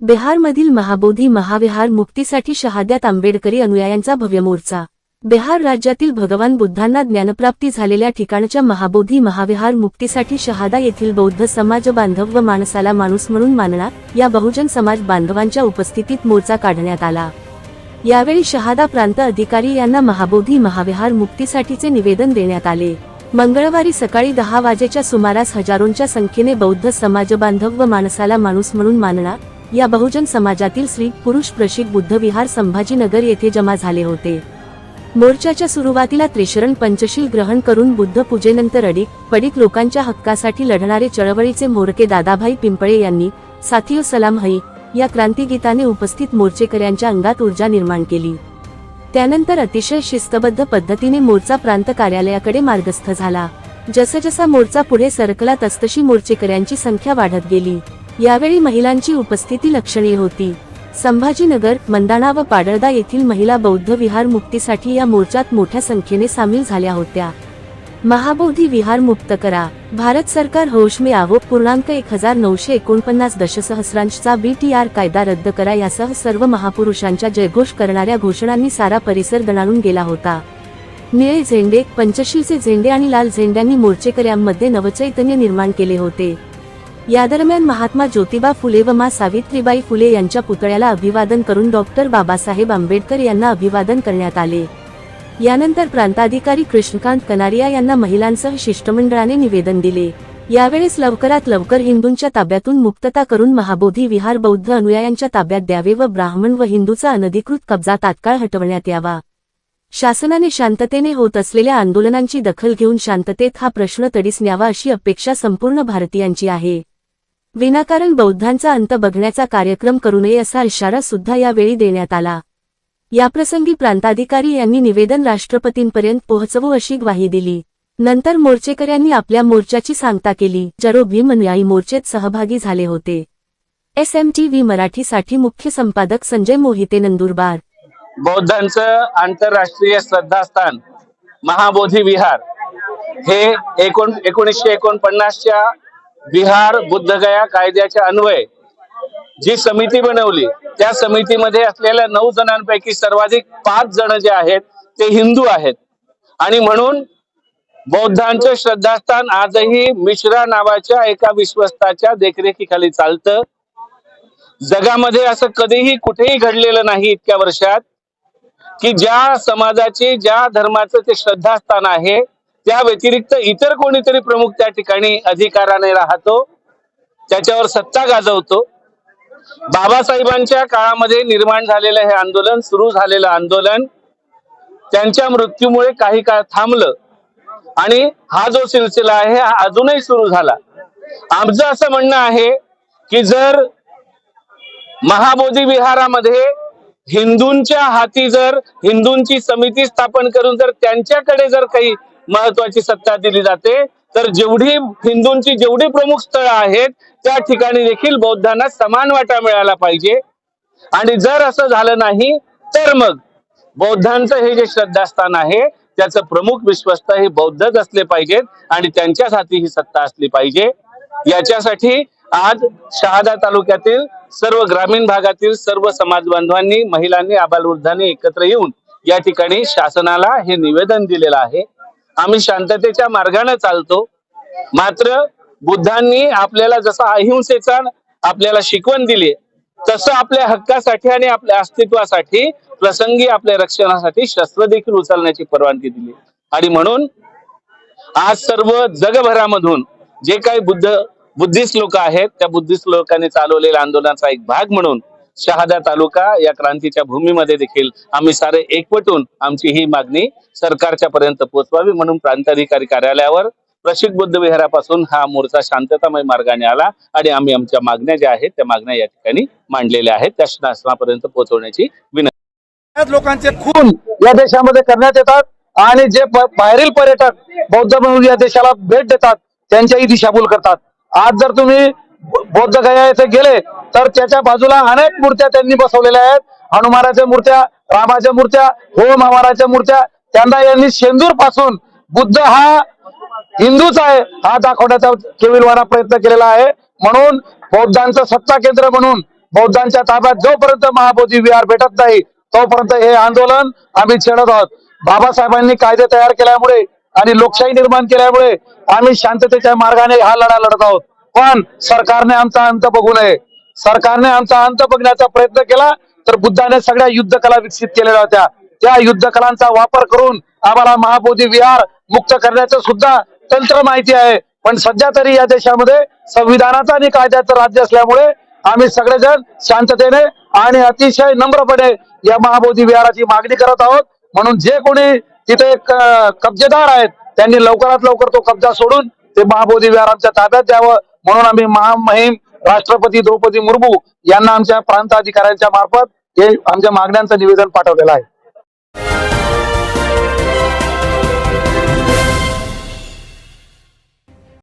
बिहारमधील महाबोधी महाविहार मुक्तीसाठी शहाद्यात आंबेडकरी अनुयायांचा भव्य मोर्चा. बिहार राज्यातील भगवान बुद्धांना ज्ञानप्राप्ती झालेल्या ठिकाणच्या महाबोधी महाविहार मुक्तीसाठी शहादा येथील बौद्ध समाज बांधव व माणसाला माणूस म्हणून मानणार या बहुजन समाज बांधवांच्या उपस्थितीत मोर्चा काढण्यात आला. यावेळी शहादा प्रांत अधिकारी यांना महाबोधी महाविहार मुक्तीसाठीचे निवेदन देण्यात आले. मंगळवारी सकाळी दहा वाजेच्या सुमारास हजारोंच्या संख्येने बौद्ध समाज बांधव व माणसाला माणूस म्हणून मानणार या बहुजन समाजातील स्त्री पुरुष प्रशिक बुद्ध विहार संभाजीनगर येथे जमा झाले होते. मोर्चाच्या सुरुवातीला त्रिशरण पंचशील ग्रहण करून बुद्ध पूजेनंतर अडीक पडीक लोकांच्या हक्कासाठी लढणारे चळवळीचे मोरके दादाभाई पिंपळे यांनी साथियो सलाम हई या क्रांतिगीताने उपस्थित मोर्चेकऱ्यांच्या अंगात ऊर्जा निर्माण केली. त्यानंतर अतिशय शिस्तबद्ध पद्धतीने मोर्चा प्रांत कार्यालयाकडे मार्गस्थ झाला. जसजसा मोर्चा पुढे सरकला तसतशी मोर्चेकऱ्यांची संख्या वाढत गेली. यावेळी महिलांची उपस्थिती लक्षणीय होती. संभाजीनगर मंदाणा व पाडळदा येथील महिला बौद्ध विहार मुक्तीसाठी या मोर्चात मोठ्या संख्येने सामील झाल्या होत्या. महाबोधी विहार मुक्त करा. भारत सरकार होश में आवो पूर्णांक एक हजार नऊशे एकोणपन्नास दशसहस्रांशचा आर कायदा रद्द करा. यासह सर्व महापुरुषांच्या जयघोष करणाऱ्या घोषणांनी सारा परिसर दणाणून गेला होता. निळे झेंडे पंचशीलचे झेंडे आणि लाल झेंड्यांनी मोर्चेकऱ्यांमध्ये नवचैतन्य निर्माण केले होते. या दरम्यान महात्मा ज्योतिबा फुले व मा सावित्रीबाई फुले यांच्या पुतळ्याला अभिवादन करून डॉक्टर बाबासाहेब आंबेडकर यांना अभिवादन करण्यात आले. यानंतर प्रांताधिकारी कृष्णकांत कनारिया यांना महिलांसह शिष्टमंडळाने निवेदन दिले. यावेळेस लवकरात लवकर हिंदूंच्या ताब्यातून मुक्तता करून महाबोधी विहार बौद्ध अनुयायांच्या ताब्यात द्यावे व ब्राह्मण व हिंदूचा अनधिकृत कब्जा तात्काळ हटवण्यात यावा. शासनाने शांततेने होत असलेल्या आंदोलनांची दखल घेऊन शांततेत हा प्रश्न तडीस न्यावा अशी अपेक्षा संपूर्ण भारतीयांची आहे. विनाकारण बौद्धांचा अंत बघण्याचा कार्यक्रम करू नये असा इशारा सुद्धा यावेळी देण्यात आला. याप्रसंगी प्रांताधिकारी यांनी निवेदन राष्ट्रपतींपर्यंत पोहोचवू अशी ग्वाही दिली. नंतर मोर्चेकऱ्यांनी आपल्या मोर्चाची सांगता केली जरो भीमनुयायी मोर्चेत सहभागी झाले होते. एस एम टी व्ही मराठीसाठी मुख्य संपादक संजय मोहिते नंदुरबार. बौद्धांचं आंतरराष्ट्रीय श्रद्धास्थान महाबोधी विहार. हे एकोण एकोणीसशे एकोणपन्नासच्या बिहार बुद्धगया कायद्याच्या अन्वये जी समिती बनवली त्या समितीमध्ये असलेल्या नऊ जणांपैकी सर्वाधिक पाच जण जे आहेत ते हिंदू आहेत. आणि म्हणून बौद्धांचं श्रद्धास्थान आजही मिश्रा नावाच्या एका विश्वस्ताच्या देखरेखीखाली चालतं. जगामध्ये असं कधीही कुठेही घडलेलं नाही इतक्या वर्षात की ज्या समाजाचे ज्या धर्माचं ते श्रद्धास्थान आहे त्या व्यतिरिक्त इतर कोणीतरी प्रमुख त्या ठिकाणी अधिकाराने राहतो त्याच्यावर सत्ता गाजवतो. बाबासाहेबांच्या काळामध्ये निर्माण झालेलं हे आंदोलन सुरू झालेलं आंदोलन त्यांच्या मृत्यूमुळे काही काळ थांबलं. आणि हा जो सिलसिला आहे हा अजूनही सुरू झाला. आमचं असं म्हणणं आहे की जर महाबोधी विहारामध्ये हिंदूंच्या हाती जर हिंदूंची समिती स्थापन करून जर त्यांच्याकडे जर काही महत्वाची सत्ता दिली जाते तर जेवढी हिंदूंची जेवढी प्रमुख स्थळं आहेत त्या ठिकाणी देखील बौद्धांना समान वाटा मिळाला पाहिजे. आणि जर असं झालं नाही तर मग बौद्धांचं हे जे श्रद्धास्थान आहे त्याचं प्रमुख विश्वस्त हे बौद्धच असले पाहिजेत आणि त्यांच्याच हाती ही सत्ता असली पाहिजे. याच्यासाठी आज शहादा तालुक्यातील सर्व ग्रामीण भागातील सर्व समाज बांधवांनी महिलांनी आबालवृद्धांनी एकत्र येऊन या ठिकाणी शासनाला हे निवेदन दिलेलं आहे. आम्ही शांततेच्या मार्गाने चालतो. मात्र बुद्धांनी आपल्याला जसा अहिंसेचा आपल्याला शिकवण दिली तसं आपल्या हक्कासाठी आणि आपल्या अस्तित्वासाठी प्रसंगी आपल्या रक्षणासाठी शस्त्र देखील उचलण्याची परवानगी दिली. आणि म्हणून आज सर्व जगभरामधून जे काही बुद्ध बुद्धिस्ट लोक आहेत त्या बुद्धिस्ट लोकांनी चालवलेल्या आंदोलनाचा एक भाग म्हणून शहादा तालुका या क्रांतीच्या भूमीमध्ये देखील आम्ही सारे एकवटून आमची ही मागणी सरकारच्या पर्यंत पोहोचवावी म्हणून प्रांताधिकारी कार्यालयावर प्रशिक बुद्ध विहारापासून हा मोर्चा शांततामय मार्गाने आला आणि आम्ही आमच्या मागण्या ज्या आहेत त्या मागण्या या ठिकाणी मांडलेल्या आहेत. त्या शासनापर्यंत पोहोचवण्याची विनंती. लोकांचे खून या देशामध्ये करण्यात येतात आणि जे प- बाहेरील पर्यटक बौद्ध म्हणून या देशाला भेट देतात त्यांच्याही दिशाभूल करतात. आज जर तुम्ही बौद्ध गया येथे गेले तर त्याच्या बाजूला अनेक मूर्त्या त्यांनी बसवलेल्या आहेत. हनुमानाच्या मूर्त्या रामाच्या मूर्त्या होम हमाराच्या मूर्त्या. त्यांना यांनी शेंदूरपासून बुद्ध हा हिंदूच आहे हा दाखवण्याचा केविलवाना प्रयत्न केलेला आहे. म्हणून बौद्धांचं सत्ता केंद्र म्हणून बौद्धांच्या ताब्यात जोपर्यंत महाबोधी विहार भेटत नाही तोपर्यंत हे आंदोलन आम्ही छेडत आहोत. बाबासाहेबांनी कायदे तयार केल्यामुळे आणि लोकशाही निर्माण केल्यामुळे आम्ही शांततेच्या मार्गाने हा लढा लढत आहोत. पण सरकारने आमचा अंत बघू नये. सरकारने आमचा अंत बघण्याचा प्रयत्न केला तर बुद्धाने सगळ्या युद्ध कला विकसित केलेल्या होत्या. त्या युद्ध कलांचा वापर करून आम्हाला महाबोधी विहार मुक्त करण्याचं सुद्धा तंत्र माहिती आहे. पण सध्या तरी या देशामध्ये संविधानाचा आणि कायद्याचं राज्य असल्यामुळे आम्ही सगळेजण शांततेने आणि अतिशय नम्रपणे या महाबोधी विहाराची मागणी करत आहोत. म्हणून जे कोणी तिथे कब्जेदार आहेत त्यांनी लवकरात लवकर तो कब्जा सोडून ते महाबोधी विहार आमच्या ताब्यात द्यावं. म्हणून आम्ही महामहिम राष्ट्रपती द्रौपदी मुर्मू यांना आमच्या प्रांत अधिकाऱ्यांच्या मार्फत हे आमच्या मागण्यांचं निवेदन पाठवलेलं आहे.